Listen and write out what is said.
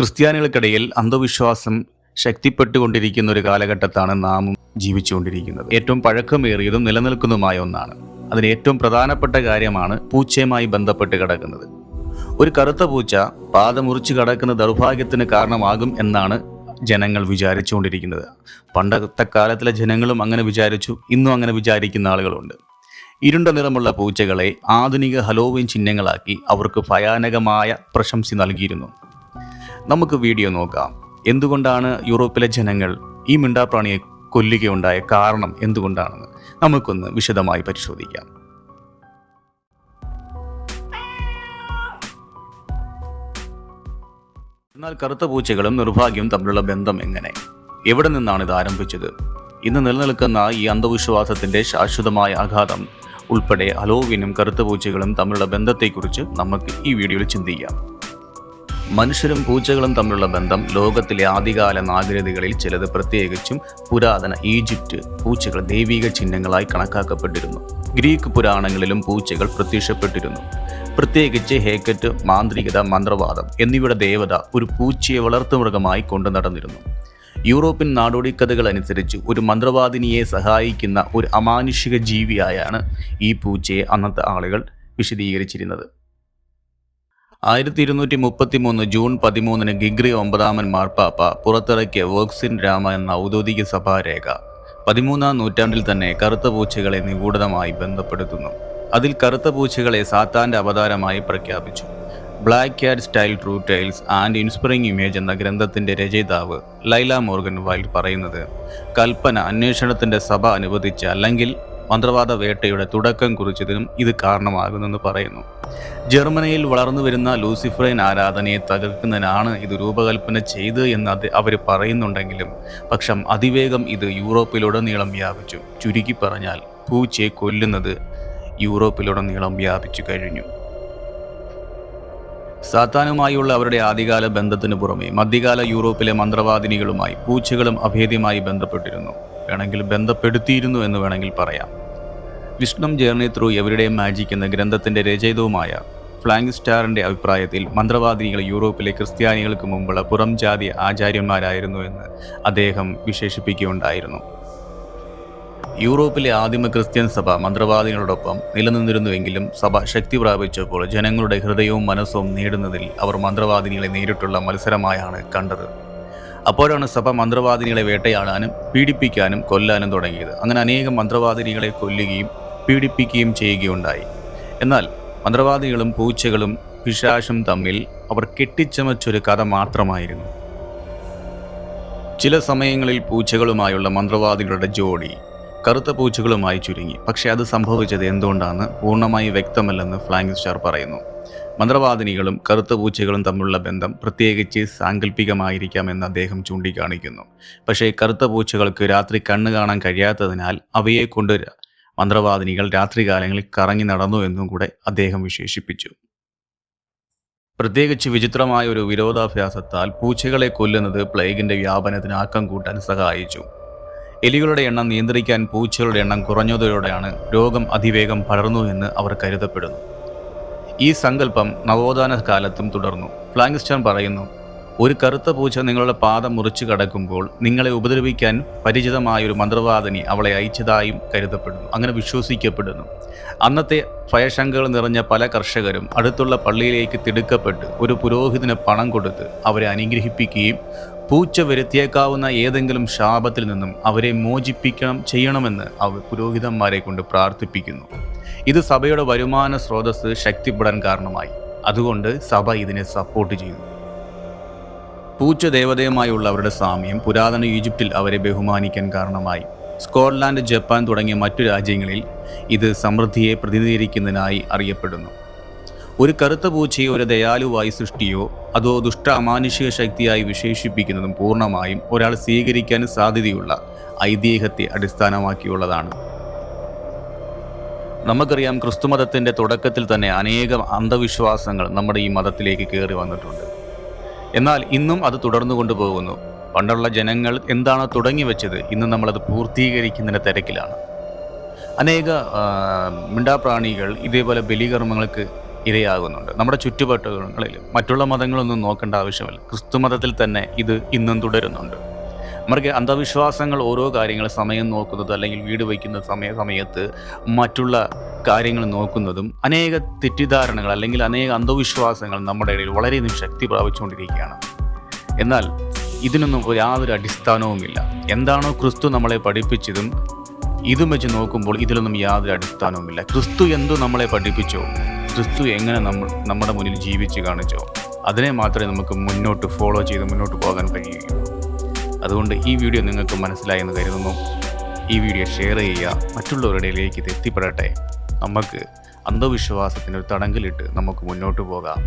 ക്രിസ്ത്യാനികൾക്കിടയിൽ അന്ധവിശ്വാസം ശക്തിപ്പെട്ടുകൊണ്ടിരിക്കുന്ന ഒരു കാലഘട്ടത്താണ് നാം ജീവിച്ചുകൊണ്ടിരിക്കുന്നത്. ഏറ്റവും പഴക്കമേറിയതും നിലനിൽക്കുന്നതുമായ ഒന്നാണ്. അതിന് ഏറ്റവും പ്രധാനപ്പെട്ട കാര്യമാണ് പൂച്ചയുമായി ബന്ധപ്പെട്ട് കിടക്കുന്നത്. ഒരു കറുത്ത പൂച്ച പാദമുറിച്ച് കിടക്കുന്ന ദൗർഭാഗ്യത്തിന് കാരണമാകും എന്നാണ് ജനങ്ങൾ വിചാരിച്ചുകൊണ്ടിരിക്കുന്നത്. പണ്ടത്തെ കാലത്തിലെ ജനങ്ങളും അങ്ങനെ വിചാരിച്ചു ഇന്നും അങ്ങനെ വിചാരിക്കുന്ന ആളുകളുണ്ട്. ഇരുണ്ട നിറമുള്ള പൂച്ചകളെ ആധുനിക ഹലോവിൻ ചിഹ്നങ്ങളാക്കി അവർക്ക് ഭയാനകമായ പ്രശംസ നൽകിയിരുന്നു. നമുക്ക് വീഡിയോ നോക്കാം. എന്തുകൊണ്ടാണ് യൂറോപ്പിലെ ജനങ്ങൾ ഈ മിണ്ടാപ്രാണിയെ കൊല്ലുകയുണ്ടായ കാരണം എന്തുകൊണ്ടാണെന്ന് നമുക്കൊന്ന് വിശദമായി പരിശോധിക്കാം. എന്നാൽ കറുത്ത പൂച്ചകളും നിർഭാഗ്യവും തമ്മിലുള്ള ബന്ധം എങ്ങനെ? എവിടെ നിന്നാണ് ഇത് ആരംഭിച്ചത്? ഇന്ന് നിലനിൽക്കുന്ന ഈ അന്ധവിശ്വാസത്തിന്റെ ശാശ്വതമായ ആഘാതം ഉൾപ്പെടെ അലോവിനും കറുത്ത പൂച്ചകളും തമ്മിലുള്ള ബന്ധത്തെക്കുറിച്ച് നമുക്ക് ഈ വീഡിയോയിൽ ചിന്തിക്കാം. മനുഷ്യരും പൂച്ചകളും തമ്മിലുള്ള ബന്ധം ലോകത്തിലെ ആദ്യകാല നാഗരികതകളിൽ ചിലത് പ്രത്യേകിച്ചും പുരാതന ഈജിപ്റ്റ് പൂച്ചകൾ ദൈവിക ചിഹ്നങ്ങളായി കണക്കാക്കപ്പെട്ടിരുന്നു. ഗ്രീക്ക് പുരാണങ്ങളിലും പൂച്ചകൾ പ്രത്യക്ഷപ്പെട്ടിരുന്നു. പ്രത്യേകിച്ച് ഹേക്കറ്റ് മാന്ത്രികത മന്ത്രവാദം എന്നിവയുടെ ദേവത ഒരു പൂച്ചയെ വളർത്തുമൃഗമായി കൊണ്ടു നടന്നിരുന്നു. യൂറോപ്യൻ നാടോടിക്കഥകൾ അനുസരിച്ച് ഒരു മന്ത്രവാദിനിയെ സഹായിക്കുന്ന ഒരു അമാനുഷിക ജീവിയായാണ് ഈ പൂച്ചയെ അന്നത്തെ ആളുകൾ വിശദീകരിച്ചിരുന്നത്. ആയിരത്തി ഇരുന്നൂറ്റി മുപ്പത്തി മൂന്ന് ജൂൺ പതിമൂന്നിന് ഗിഗ്രി ഒമ്പതാമൻ മാർപ്പാപ്പ പുറത്തിറക്കിയ വോക്സിൻ രാമ എന്ന ഔദ്യോഗിക സഭാരേഖ. പതിമൂന്നാം നൂറ്റാണ്ടിൽ തന്നെ കറുത്ത പൂച്ചകളെ നിഗൂഢമായി ബന്ധപ്പെടുത്തുന്നു. അതിൽ കറുത്ത പൂച്ചകളെ സാത്താന്റെ അവതാരമായി പ്രഖ്യാപിച്ചു. Black cat style true tales and inspiring image എന്ന ഗ്രന്ഥത്തിന്റെ രചയിതാവ് ലൈല മോർഗൻ വൈൽഡ് പറയുന്നത് കൽപ്പന അന്വേഷണത്തിന്റെ സഭ അനുവദിച്ച അല്ലെങ്കിൽ മന്ത്രവാദ വേട്ടയുടെ തുടക്കം കുറിച്ചതിനും ഇത് കാരണമാകുന്നെന്ന് പറയുന്നു. ജർമ്മനിയിൽ വളർന്നു വരുന്ന ലൂസിഫറൈൻ ആരാധനയെ തകർക്കുന്നതിനാണ് ഇത് രൂപകൽപ്പന ചെയ്ത് എന്ന് അത് അവർ പറയുന്നുണ്ടെങ്കിലും പക്ഷം അതിവേഗം ഇത് യൂറോപ്പിലുടനീളം വ്യാപിച്ചു. ചുരുക്കി പറഞ്ഞാൽ പൂച്ചയെ കൊല്ലുന്നത് യൂറോപ്പിലുടനീളം വ്യാപിച്ചു കഴിഞ്ഞു. സാത്താനുമായുള്ള അവരുടെ ആദ്യകാല ബന്ധത്തിനു പുറമെ മധ്യകാല യൂറോപ്പിലെ മന്ത്രവാദിനികളുമായി പൂച്ചകളും അഭേദ്യമായി ബന്ധപ്പെട്ടിരുന്നു. വേണമെങ്കിൽ ബന്ധപ്പെടുത്തിയിരുന്നു എന്ന് വേണമെങ്കിൽ പറയാം. വിഷ്ണം ജേർണി ത്രൂ എവരുടെ മാജിക് എന്ന ഗ്രന്ഥത്തിന്റെ രചയിതവുമായ ഫ്ലാങ്ക് സ്റ്റാറിന്റെ അഭിപ്രായത്തിൽ മന്ത്രവാദിനികൾ യൂറോപ്പിലെ ക്രിസ്ത്യാനികൾക്ക് മുമ്പുള്ള പുറം ജാതി ആചാര്യന്മാരായിരുന്നു എന്ന് അദ്ദേഹം വിശേഷിപ്പിക്കുകയുണ്ടായിരുന്നു. യൂറോപ്പിലെ ആദിമ ക്രിസ്ത്യൻ സഭ മന്ത്രവാദികളോടൊപ്പം നിലനിന്നിരുന്നുവെങ്കിലും സഭ ശക്തി പ്രാപിച്ചപ്പോൾ ജനങ്ങളുടെ ഹൃദയവും മനസ്സും നേടുന്നതിൽ അവർ മന്ത്രവാദിനികളെ നേരിട്ടുള്ള മത്സരമായാണ് കണ്ടത്. അപ്പോഴാണ് സഭ മന്ത്രവാദിനികളെ വേട്ടയാടാനും പീഡിപ്പിക്കാനും കൊല്ലാനും തുടങ്ങിയത്. അങ്ങനെ അനേകം മന്ത്രവാദിനികളെ കൊല്ലുകയും പീഡിപ്പിക്കുകയും ചെയ്യുകയുണ്ടായി. എന്നാൽ മന്ത്രവാദികളും പൂച്ചകളും പിശാശും തമ്മിൽ അവർ കെട്ടിച്ചമച്ചൊരു കഥ മാത്രമായിരുന്നു. ചില സമയങ്ങളിൽ പൂച്ചകളുമായുള്ള മന്ത്രവാദികളുടെ ജോഡി കറുത്ത പൂച്ചകളുമായി ചുരുങ്ങി. പക്ഷേ അത് സംഭവിച്ചത് എന്തുകൊണ്ടാണ് പൂർണമായി വ്യക്തമല്ലെന്ന് ഫ്ലാങ്ക് സ്റ്റാർ പറയുന്നു. മന്ത്രവാദിനികളും കറുത്ത പൂച്ചകളും തമ്മിലുള്ള ബന്ധം പ്രത്യേകിച്ച് സാങ്കല്പികമായിരിക്കാമെന്ന് അദ്ദേഹം ചൂണ്ടിക്കാണിക്കുന്നു. പക്ഷേ കറുത്ത പൂച്ചകൾക്ക് രാത്രി കണ്ണു കാണാൻ കഴിയാത്തതിനാൽ അവയെ കൊണ്ട് മന്ത്രവാദിനികൾ രാത്രികാലങ്ങളിൽ കറങ്ങി നടന്നു എന്നും കൂടെ അദ്ദേഹം വിശേഷിപ്പിച്ചു. പ്രത്യേകിച്ച് വിചിത്രമായ ഒരു വിരോധാഭ്യാസത്താൽ പൂച്ചകളെ കൊല്ലുന്നത് പ്ലേഗിന്റെ വ്യാപനത്തിന് ആക്കം കൂട്ടാൻ സഹായിച്ചു. എലികളുടെ എണ്ണം നിയന്ത്രിക്കാൻ പൂച്ചകളുടെ എണ്ണം കുറഞ്ഞതോടെയാണ് രോഗം അതിവേഗം പടർന്നു എന്ന് അവർ കരുതപ്പെടുന്നു. ഈ സങ്കല്പം നവോത്ഥാന കാലത്തും തുടർന്നു. ഫ്ലാങ്സ്റ്റൺ പറയുന്നു ഒരു കറുത്ത പൂച്ച നിങ്ങളുടെ പാദം മുറിച്ചു കടക്കുമ്പോൾ നിങ്ങളെ ഉപദ്രവിക്കാൻ പരിചിതമായ ഒരു മന്ത്രവാദിനി അവളെ അയച്ചതായും കരുതപ്പെടുന്നു. അങ്ങനെ വിശ്വസിക്കപ്പെടുന്നു. അന്നത്തെ ഭയശങ്കകൾ നിറഞ്ഞ പല കർഷകരും അടുത്തുള്ള പള്ളിയിലേക്ക് തിടുക്കപ്പെട്ട് ഒരു പുരോഹിതന് പണം കൊടുത്ത് അവരെ അനുഗ്രഹിപ്പിക്കുകയും പൂച്ച വരുത്തിയേക്കാവുന്ന ഏതെങ്കിലും ശാപത്തിൽ നിന്നും അവരെ മോചിപ്പിക്കണം ചെയ്യണമെന്ന് അവർ പുരോഹിതന്മാരെ കൊണ്ട് പ്രാർത്ഥിപ്പിക്കുന്നു. ഇത് സഭയുടെ വരുമാന സ്രോതസ് ശക്തിപ്പെടാൻ കാരണമായി. അതുകൊണ്ട് സഭ ഇതിനെ സപ്പോർട്ട് ചെയ്തു പൂച്ച ദേവതയുമായുള്ള അവരുടെ സാമ്യം പുരാതന ഈജിപ്തിൽ അവരെ ബഹുമാനിക്കാൻ കാരണമായി. സ്കോട്ട്ലാൻഡ് ജപ്പാൻ തുടങ്ങിയ മറ്റു രാജ്യങ്ങളിൽ ഇത് സമൃദ്ധിയെ പ്രതിനിധീകരിക്കുന്നതിനായി അറിയപ്പെടുന്നു. ഒരു കറുത്ത പൂച്ചയെ ഒരു ദയാലുവായി സൃഷ്ടിയോ അതോ ദുഷ്ട അമാനുഷിക ശക്തിയായി വിശേഷിപ്പിക്കുന്നതും പൂർണമായും ഒരാൾ സ്വീകരിക്കാൻ സാധ്യതയുള്ള ഐതിഹ്യത്തെ അടിസ്ഥാനമാക്കിയുള്ളതാണ്. നമുക്കറിയാം ക്രിസ്തുമതത്തിന്റെ തുടക്കത്തിൽ തന്നെ അനേകം അന്ധവിശ്വാസങ്ങൾ നമ്മുടെ ഈ മതത്തിലേക്ക് കയറി വന്നിട്ടുണ്ട്. എന്നാൽ ഇന്നും അത് തുടർന്നു കൊണ്ടുപോകുന്നു. പണ്ടുള്ള ജനങ്ങൾ എന്താണ് തുടങ്ങി വെച്ചത്? ഇന്ന് നമ്മളത് പൂർത്തീകരിക്കുന്നതിന്റെ തിരക്കിലാണ്. അനേക മിണ്ടാപ്രാണികൾ ഇതേപോലെ ബലികർമ്മങ്ങൾക്ക് ഇരയാകുന്നുണ്ട്. നമ്മുടെ ചുറ്റുപാട്ടുകളിൽ മറ്റുള്ള മതങ്ങളൊന്നും നോക്കേണ്ട ആവശ്യമില്ല. ക്രിസ്തു മതത്തിൽ തന്നെ ഇത് ഇന്നും തുടരുന്നുണ്ട്. നമുക്ക് അന്ധവിശ്വാസങ്ങൾ ഓരോ കാര്യങ്ങൾ സമയം നോക്കുന്നത് അല്ലെങ്കിൽ വീട് വയ്ക്കുന്ന സമയ സമയത്ത് മറ്റുള്ള കാര്യങ്ങൾ നോക്കുന്നതും അനേക തെറ്റിദ്ധാരണകൾ അല്ലെങ്കിൽ അനേക അന്ധവിശ്വാസങ്ങൾ നമ്മുടെ ഇടയിൽ വളരെയധികം ശക്തി പ്രാപിച്ചുകൊണ്ടിരിക്കുകയാണ്. എന്നാൽ ഇതിനൊന്നും യാതൊരു അടിസ്ഥാനവുമില്ല. എന്താണോ ക്രിസ്തു നമ്മളെ പഠിപ്പിച്ചതും ഇതും വെച്ച് നോക്കുമ്പോൾ ഇതിലൊന്നും യാതൊരു അടിസ്ഥാനവുമില്ല. ക്രിസ്തു എന്തു നമ്മളെ പഠിപ്പിച്ചോ ക്രിസ്തു എങ്ങനെ നമ്മൾ നമ്മുടെ മുന്നിൽ ജീവിച്ച് കാണിച്ചോ അതിനെ മാത്രമേ നമുക്ക് മുന്നോട്ട് ഫോളോ ചെയ്ത് മുന്നോട്ട് പോകാൻ കഴിയുകയുള്ളൂ. അതുകൊണ്ട് ഈ വീഡിയോ നിങ്ങൾക്ക് മനസ്സിലായി എന്ന് കരുതുന്നു. ഈ വീഡിയോ ഷെയർ ചെയ്യുക മറ്റുള്ളവരുടെ ഇടയിലേക്ക് ഇത് എത്തിപ്പെടട്ടെ. നമുക്ക് അന്ധവിശ്വാസത്തിന് ഒരു തടങ്കലിട്ട് നമുക്ക് മുന്നോട്ട് പോകാം.